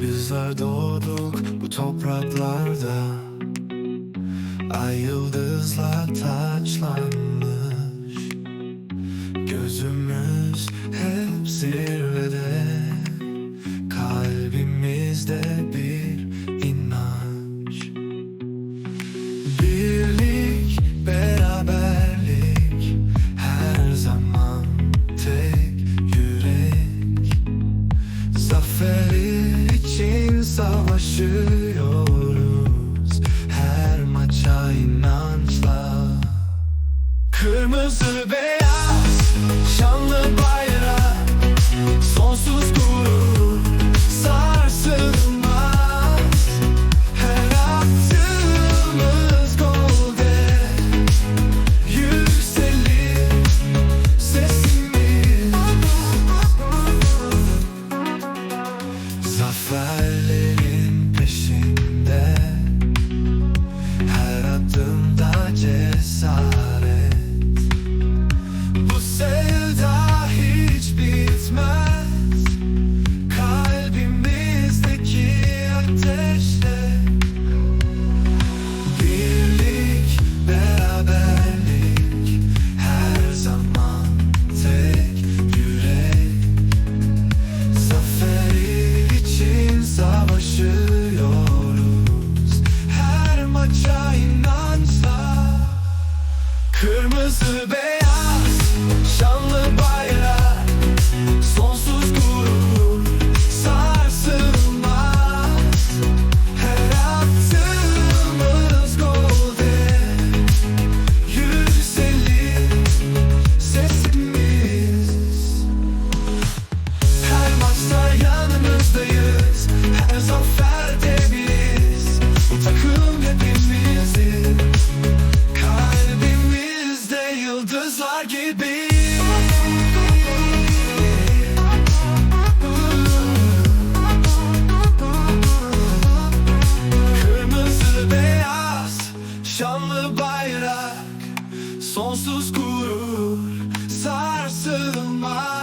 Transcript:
Bizler doğduk bu topraklarda. Ay yıldızla taçlanmış. Gözümüz hep zirve. Hayallerin peşinde. Her adımda cesaret. gibi. Kırmızı beyaz şanlı bayrak Sonsuz gurur sarsılmaz.